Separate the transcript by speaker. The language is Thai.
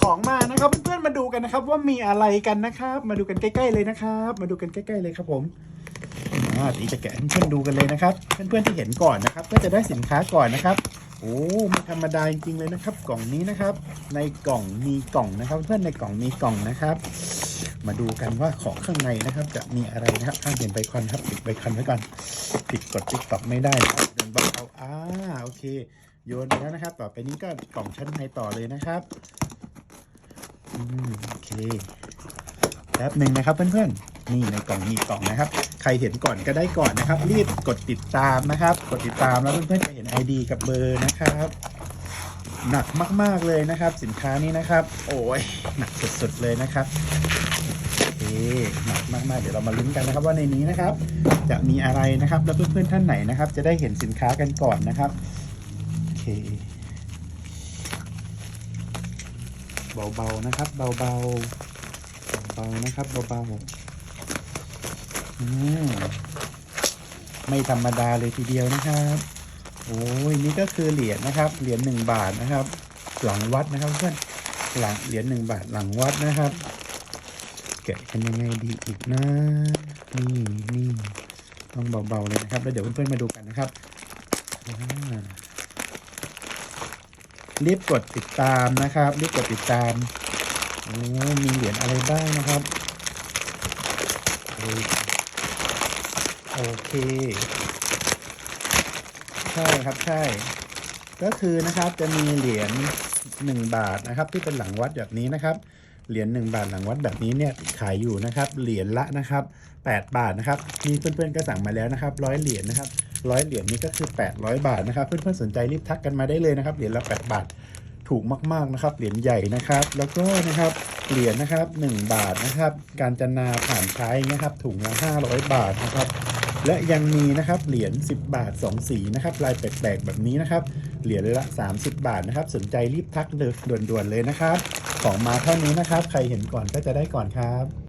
Speaker 1: ของมานะครับเพื่อนๆมาดูกันนะครับ ว่ามีอะไรกันนะครับ มาดูกันใกล้ ๆเลยนะครับ มาดูกันใกล้ ๆเลยครับผมอ่าตีจะแกะให้เพื่อนดูกันเลยนะครับ เพื่อนๆที่เห็นก่อนนะครับ ก็จะได้สินค้าก่อนนะครับโอ้ไม่ธรรมดาจริงๆเลยนะครับ กล่องนี้นะครับ ในกล่องมีกล่องนะครับ เพื่อนในกล่องมีกล่องนะครับ มาดูกันว่าของข้างในนะครับ จะมีอะไรนะครับข้างเห็นใบคอนครับปิดใบคอนไว้ก่อนปิดกดติ๊กต็อกไม่ได้นะเดินเบาเอาอ่าโอเค โยนไปแล้วนะครับ ต่อไปนี้ก็กล่องชั้นในต่อเลยนะครับ โอเคแป๊บหนึ่งนะครับเพื่อนๆนี่ในกล่องมีกล่องนะครับ ใครเห็นก่อนก็ได้ก่อนนะครับ รีบกดติดตามนะครับ กดติดตามแล้วเพื่อนๆจะเห็น ID กับเบอร์นะครับหนักมาก ๆ เลยนะครับ สินค้านี้นะครับ โอ้ยหนักสุดๆเลยนะครับโอเคหนักมากๆเดี๋ยวเรามาลุ้นกันนะครับ ว่าในนี้นะครับ จะมีอะไรนะครับ แล้วเพื่อนๆท่านไหนนะครับ จะได้เห็นสินค้ากันก่อนนะครับโอเค เบาๆนะครับ เบาๆเบาๆนะครับเบาๆอืมไม่ธรรมดาเลยทีเดียวนะครับ โอ้ยนี่ก็คือเหรียญนะครับเหรียญหนึ่งบาทนะครับ หลังวัดนะครับเพื่อนหลังเหรียญหนึ่งบาทหลังวัดนะครับ แกะกันยังไงดีอีกนะนี่นี่ต้องเบาๆเลยนะครับ แล้วเดี๋ยวเพื่อนๆมาดูกันนะครับอ่า รีบกดติดตามนะครับรีบกดติดตามโอ้มีเหรียญอะไรบ้างนะครับโอเค ใช่ครับใช่ ก็คือนะครับจะมีเหรียญ1บาทนะครับ ที่เป็นหลังวัดแบบนี้นะครับเหรียญ1บาทหลังวัดแบบนี้เนี่ยขายอยู่นะครับเหรียญละนะครับ 8 บาทนะครับนี่เพื่อนๆก็สั่งมาแล้วนะครับร้อยเหรียญนะครับ ร้อยเหรียญนี้ก็คือ 800 บาทนะครับ เพื่อนๆสนใจรีบทักกันมาได้เลยนะครับ เหรียญละ 8 บาทถูกมาก ๆนะครับ เหรียญใหญ่นะครับ แล้วก็นะครับเหรียญนะครับ 1 บาทนะครับ การจนาผ่านใช้นะครับ ถุงละ500 บาทนะครับ และยังมีนะครับเหรียญ10 บาท 2 สีนะครับลายแปลกๆแบบนี้นะครับเหรียญละ 30 บาทนะครับ สนใจรีบทักเลยด่วนๆเลยนะครับ ของมาเท่านี้นะครับ ใครเห็นก่อนก็จะได้ก่อนครับ